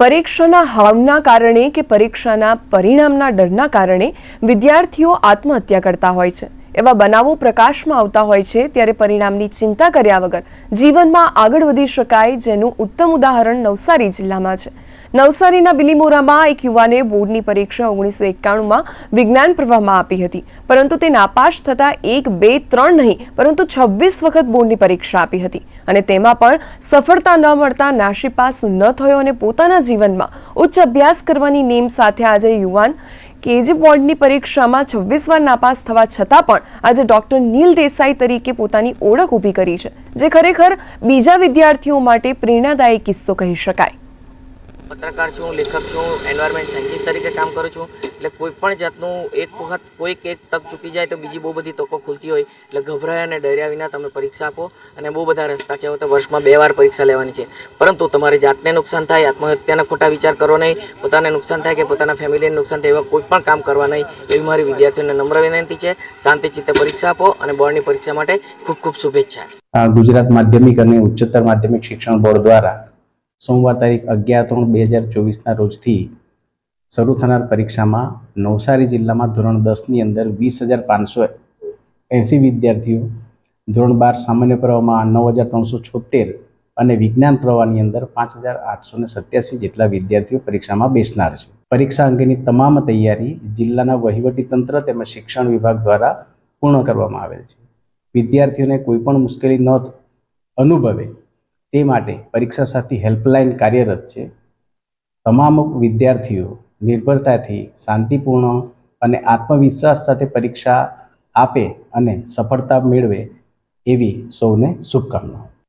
પરીક્ષાના હાવના કારણે કે પરીક્ષાના પરિણામના ડરના કારણે વિદ્યાર્થીઓ આત્મહત્યા કરતા હોય છે. એવા બનાવો પ્રકાશમાં આવતા હોય છે ત્યારે પરિણામની ચિંતા કર્યા વગર જીવનમાં આગળ વધી શકાય જેનું ઉત્તમ ઉદાહરણ નવસારી જિલ્લામાં છે. નવસારીના બિલીમોરામાં એક યુવાને બોર્ડની પરીક્ષા ઓગણીસો એકાણુંમાં વિજ્ઞાન પ્રવાહમાં આપી હતી. પરંતુ તે નાપાસ થતાં એક, બે, ત્રણ નહીં, પરંતુ છવ્વીસ વખત બોર્ડની પરીક્ષા આપી હતી. અને તેમાં પણ સફળતા ન મળતા નાશીપાસ ન થયો અને પોતાના જીવનમાં ઉચ્ચ અભ્યાસ કરવાની નેમ સાથે આજે યુવાન કેજી બોર્ડની પરીક્ષામાં છવ્વીસ વાર નાપાસ થવા છતાં પણ આજે ડોક્ટર નીલ દેસાઈ તરીકે પોતાની ઓળખ ઊભી કરી છે, જે ખરેખર બીજા વિદ્યાર્થીઓ માટે પ્રેરણાદાયી કિસ્સો કહી શકાય. પત્રકાર છું, લેખક છું એન્વાયરમેન્ટ સાયન્ટિસ્ટ તરીકે કામ કરું છું. એટલે કોઈ પણ જાતનું એક વખત કોઈક એક તક ચૂકી જાય તો બીજી બહુ બધી તકો ખુલતી હોય. એટલે ગભરાયા અને ડર્યા વિના તમે પરીક્ષા આપો અને બહુ બધા રસ્તા છે. તો વર્ષમાં બે વાર પરીક્ષા લેવાની છે. પરંતુ તમારી જાતને નુકસાન થાય, આત્મહત્યાના ખોટા વિચાર કરો નહીં, પોતાને નુકસાન થાય કે પોતાના ફેમિલીને નુકસાન થાય એવા કોઈ પણ કામ કરવા નહીં, એવી મારી વિદ્યાર્થીઓને નમ્ર વિનંતી છે. શાંતિ ચિત્તે પરીક્ષા આપો અને બોર્ડની પરીક્ષા માટે ખૂબ ખૂબ શુભેચ્છા. ગુજરાત માધ્યમિક અને ઉચ્ચતર માધ્યમિક શિક્ષણ બોર્ડ દ્વારા સોમવાર તારીખ અગિયાર ત્રણ બે હજાર ચોવીસના રોજથી શરૂ થનાર પરીક્ષામાં નવસારી જિલ્લામાં ધોરણ દસની અંદર વીસ હજાર પાંચસો એંસી વિદ્યાર્થીઓ, ધોરણ બાર સામાન્ય પ્રવાહમાં નવ હજાર ત્રણસો છોતેર અને વિજ્ઞાન પ્રવાહની અંદર પાંચ હજાર આઠસો ને સત્યાસી જેટલા વિદ્યાર્થીઓ પરીક્ષામાં બેસનાર છે. પરીક્ષા અંગેની તમામ તૈયારી જિલ્લાના વહીવટીતંત્ર તેમજ શિક્ષણ વિભાગ દ્વારા પૂર્ણ કરવામાં આવેલ છે. વિદ્યાર્થીઓને કોઈપણ મુશ્કેલી ન અનુભવે તે માટે પરીક્ષા સાથી હેલ્પલાઇન કાર્યરત છે. તમામ વિદ્યાર્થીઓ નિર્ભરતાથી શાંતિપૂર્ણ અને આત્મવિશ્વાસ સાથે પરીક્ષા આપે અને સફળતા મેળવે એવી સૌને શુભકામનાઓ.